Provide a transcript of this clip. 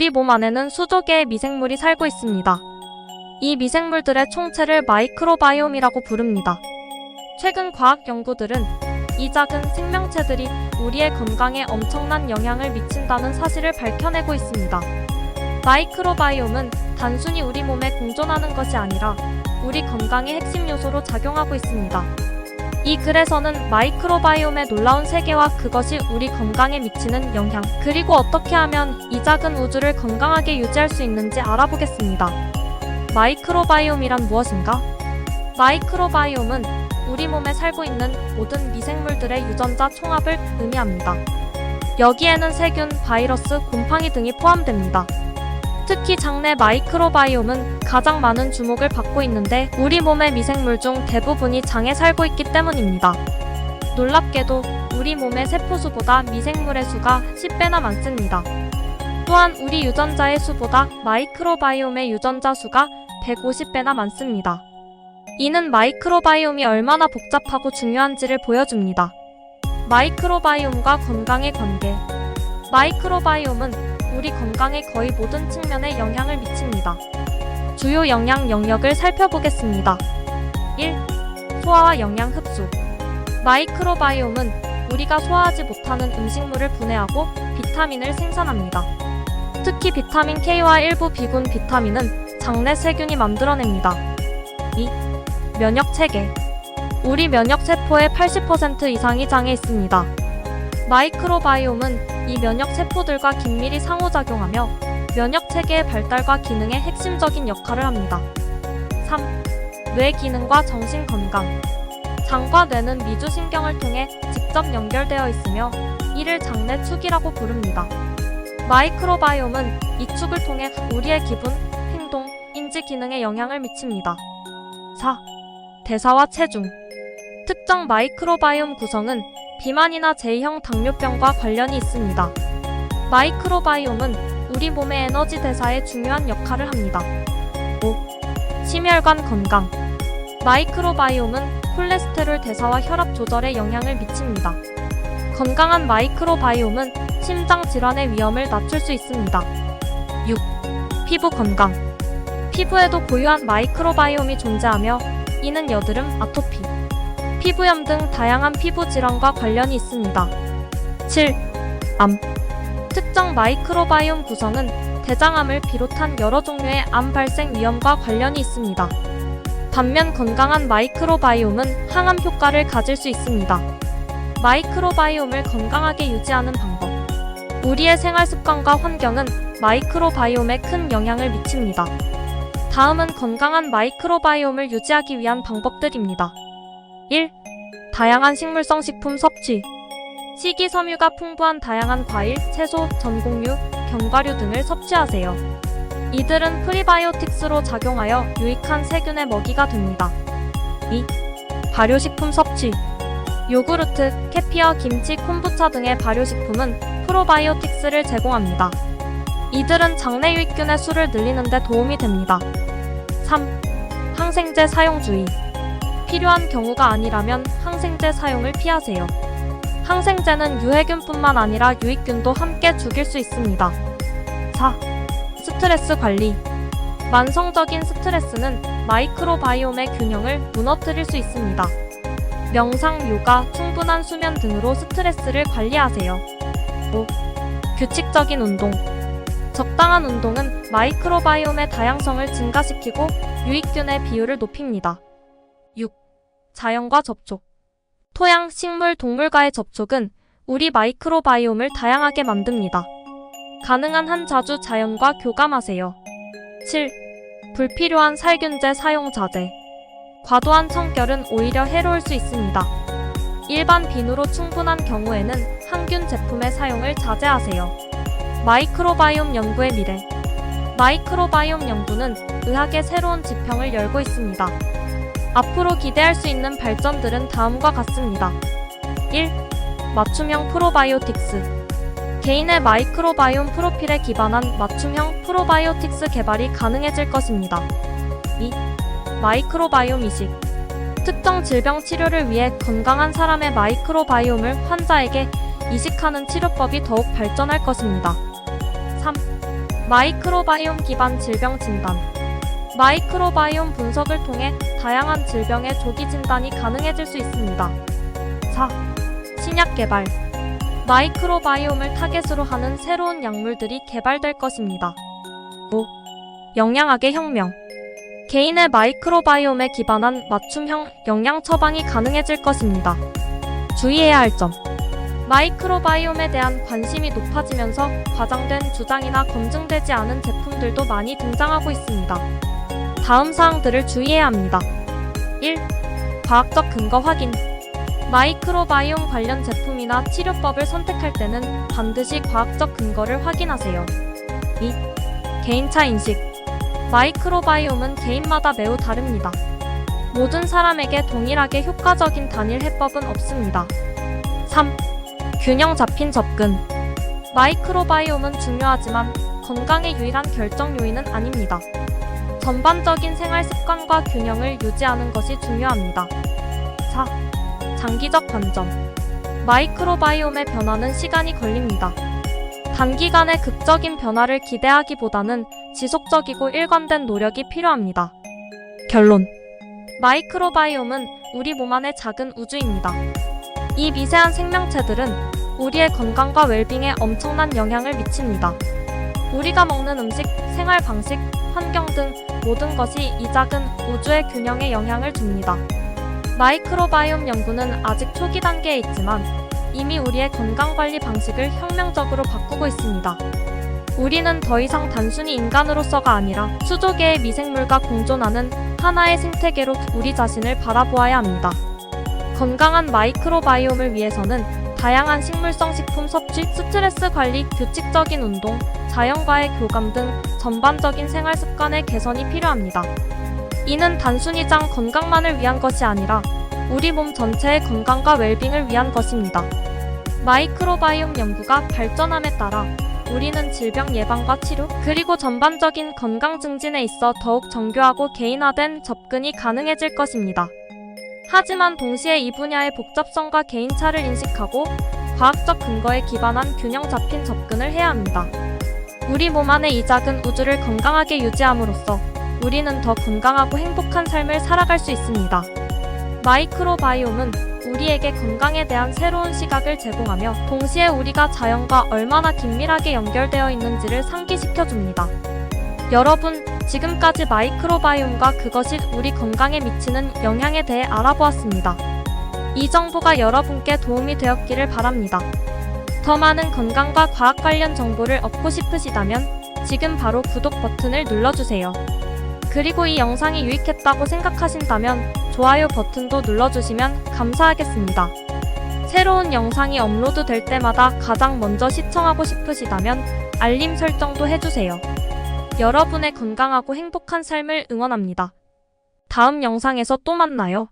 우리 몸 안에는 수조 개의 미생물이 살고 있습니다. 이 미생물들의 총체를 마이크로바이옴이라고 부릅니다. 최근 과학 연구들은 이 작은 생명체들이 우리의 건강에 엄청난 영향을 미친다는 사실을 밝혀내고 있습니다. 마이크로바이옴은 단순히 우리 몸에 공존하는 것이 아니라 우리 건강의 핵심 요소로 작용하고 있습니다. 이 글에서는 마이크로바이옴의 놀라운 세계와 그것이 우리 건강에 미치는 영향, 그리고 어떻게 하면 이 작은 우주를 건강하게 유지할 수 있는지 알아보겠습니다. 마이크로바이옴이란 무엇인가? 마이크로바이옴은 우리 몸에 살고 있는 모든 미생물들의 유전자 총합을 의미합니다. 여기에는 세균, 바이러스, 곰팡이 등이 포함됩니다. 특히 장내 마이크로바이옴은 가장 많은 주목을 받고 있는데 우리 몸의 미생물 중 대부분이 장에 살고 있기 때문입니다. 놀랍게도 우리 몸의 세포수보다 미생물의 수가 10배나 많습니다. 또한 우리 유전자의 수보다 마이크로바이옴의 유전자 수가 150배나 많습니다. 이는 마이크로바이옴이 얼마나 복잡하고 중요한지를 보여줍니다. 마이크로바이옴과 건강의 관계. 마이크로바이옴은 우리 건강의 거의 모든 측면에 영향을 미칩니다. 주요 영양 영역을 살펴보겠습니다. 1. 소화와 영양 흡수. 마이크로바이옴은 우리가 소화하지 못하는 음식물을 분해하고 비타민을 생산합니다. 특히 비타민 K와 일부 비군 비타민은 장내 세균이 만들어냅니다. 2. 면역 체계. 우리 면역 세포의 80% 이상이 장에 있습니다. 마이크로바이옴은 이 면역 세포들과 긴밀히 상호작용하며 면역 체계의 발달과 기능에 핵심적인 역할을 합니다. 3. 뇌 기능과 정신 건강. 장과 뇌는 미주신경을 통해 직접 연결되어 있으며 이를 장내 축이라고 부릅니다. 마이크로바이옴은 이 축을 통해 우리의 기분, 행동, 인지 기능에 영향을 미칩니다. 4. 대사와 체중. 특정 마이크로바이옴 구성은 비만이나 제2형 당뇨병과 관련이 있습니다. 마이크로바이옴은 우리 몸의 에너지 대사에 중요한 역할을 합니다. 5. 심혈관 건강. 마이크로바이옴은 콜레스테롤 대사와 혈압 조절에 영향을 미칩니다. 건강한 마이크로바이옴은 심장 질환의 위험을 낮출 수 있습니다. 6. 피부 건강. 피부에도 고유한 마이크로바이옴이 존재하며 이는 여드름, 아토피, 피부염 등 다양한 피부 질환과 관련이 있습니다. 7. 암. 특정 마이크로바이옴 구성은 대장암을 비롯한 여러 종류의 암 발생 위험과 관련이 있습니다. 반면 건강한 마이크로바이옴은 항암 효과를 가질 수 있습니다. 마이크로바이옴을 건강하게 유지하는 방법. 우리의 생활 습관과 환경은 마이크로바이옴에 큰 영향을 미칩니다. 다음은 건강한 마이크로바이옴을 유지하기 위한 방법들입니다. 1. 다양한 식물성 식품 섭취. 식이섬유가 풍부한 다양한 과일, 채소, 전곡류, 견과류 등을 섭취하세요. 이들은 프리바이오틱스로 작용하여 유익한 세균의 먹이가 됩니다. 2. 발효식품 섭취. 요구르트, 캐피어, 김치, 콤부차 등의 발효식품은 프로바이오틱스를 제공합니다. 이들은 장내 유익균의 수를 늘리는 데 도움이 됩니다. 3. 항생제 사용 주의. 필요한 경우가 아니라면 항생제 사용을 피하세요. 항생제는 유해균뿐만 아니라 유익균도 함께 죽일 수 있습니다. 4. 스트레스 관리. 만성적인 스트레스는 마이크로바이옴의 균형을 무너뜨릴 수 있습니다. 명상, 요가, 충분한 수면 등으로 스트레스를 관리하세요. 5. 규칙적인 운동. 적당한 운동은 마이크로바이옴의 다양성을 증가시키고 유익균의 비율을 높입니다. 6. 자연과 접촉. 토양, 식물, 동물과의 접촉은 우리 마이크로바이옴을 다양하게 만듭니다. 가능한 한 자주 자연과 교감하세요. 7. 불필요한 살균제 사용 자제. 과도한 청결은 오히려 해로울 수 있습니다. 일반 비누로 충분한 경우에는 항균 제품의 사용을 자제하세요. 마이크로바이옴 연구의 미래. 마이크로바이옴 연구는 의학의 새로운 지평을 열고 있습니다. 앞으로 기대할 수 있는 발전들은 다음과 같습니다. 1. 맞춤형 프로바이오틱스. 개인의 마이크로바이옴 프로필에 기반한 맞춤형 프로바이오틱스 개발이 가능해질 것입니다. 2. 마이크로바이옴 이식. 특정 질병 치료를 위해 건강한 사람의 마이크로바이옴을 환자에게 이식하는 치료법이 더욱 발전할 것입니다. 3. 마이크로바이옴 기반 질병 진단. 마이크로바이옴 분석을 통해 다양한 질병의 조기 진단이 가능해질 수 있습니다. 4. 신약 개발. 마이크로바이옴을 타겟으로 하는 새로운 약물들이 개발될 것입니다. 5. 영양학의 혁명. 개인의 마이크로바이옴에 기반한 맞춤형 영양 처방이 가능해질 것입니다. 주의해야 할 점. 마이크로바이옴에 대한 관심이 높아지면서 과장된 주장이나 검증되지 않은 제품들도 많이 등장하고 있습니다. 다음 사항들을 주의해야 합니다. 1. 과학적 근거 확인. 마이크로바이옴 관련 제품이나 치료법을 선택할 때는 반드시 과학적 근거를 확인하세요. 2. 개인차 인식. 마이크로바이옴은 개인마다 매우 다릅니다. 모든 사람에게 동일하게 효과적인 단일 해법은 없습니다. 3. 균형 잡힌 접근. 마이크로바이옴은 중요하지만 건강의 유일한 결정 요인은 아닙니다. 전반적인 생활 습관과 균형을 유지하는 것이 중요합니다. 4. 장기적 관점. 마이크로바이옴의 변화는 시간이 걸립니다. 단기간에 극적인 변화를 기대하기보다는 지속적이고 일관된 노력이 필요합니다. 결론. 마이크로바이옴은 우리 몸 안의 작은 우주입니다. 이 미세한 생명체들은 우리의 건강과 웰빙에 엄청난 영향을 미칩니다. 우리가 먹는 음식, 생활 방식, 환경 등 모든 것이 이 작은 우주의 균형에 영향을 줍니다. 마이크로바이옴 연구는 아직 초기 단계에 있지만 이미 우리의 건강 관리 방식을 혁명적으로 바꾸고 있습니다. 우리는 더 이상 단순히 인간으로서가 아니라 수조계의 미생물과 공존하는 하나의 생태계로 우리 자신을 바라보아야 합니다. 건강한 마이크로바이옴을 위해서는 다양한 식물성 식품 섭취, 스트레스 관리, 규칙적인 운동, 자연과의 교감 등 전반적인 생활 습관의 개선이 필요합니다. 이는 단순히 장 건강만을 위한 것이 아니라 우리 몸 전체의 건강과 웰빙을 위한 것입니다. 마이크로바이옴 연구가 발전함에 따라 우리는 질병 예방과 치료, 그리고 전반적인 건강 증진에 있어 더욱 정교하고 개인화된 접근이 가능해질 것입니다. 하지만 동시에 이 분야의 복잡성과 개인차를 인식하고 과학적 근거에 기반한 균형 잡힌 접근을 해야 합니다. 우리 몸 안의 이 작은 우주를 건강하게 유지함으로써 우리는 더 건강하고 행복한 삶을 살아갈 수 있습니다. 마이크로바이옴은 우리에게 건강에 대한 새로운 시각을 제공하며 동시에 우리가 자연과 얼마나 긴밀하게 연결되어 있는지를 상기시켜 줍니다. 여러분, 지금까지 마이크로바이옴과 그것이 우리 건강에 미치는 영향에 대해 알아보았습니다. 이 정보가 여러분께 도움이 되었기를 바랍니다. 더 많은 건강과 과학 관련 정보를 얻고 싶으시다면 지금 바로 구독 버튼을 눌러주세요. 그리고 이 영상이 유익했다고 생각하신다면 좋아요 버튼도 눌러주시면 감사하겠습니다. 새로운 영상이 업로드 될 때마다 가장 먼저 시청하고 싶으시다면 알림 설정도 해주세요. 여러분의 건강하고 행복한 삶을 응원합니다. 다음 영상에서 또 만나요.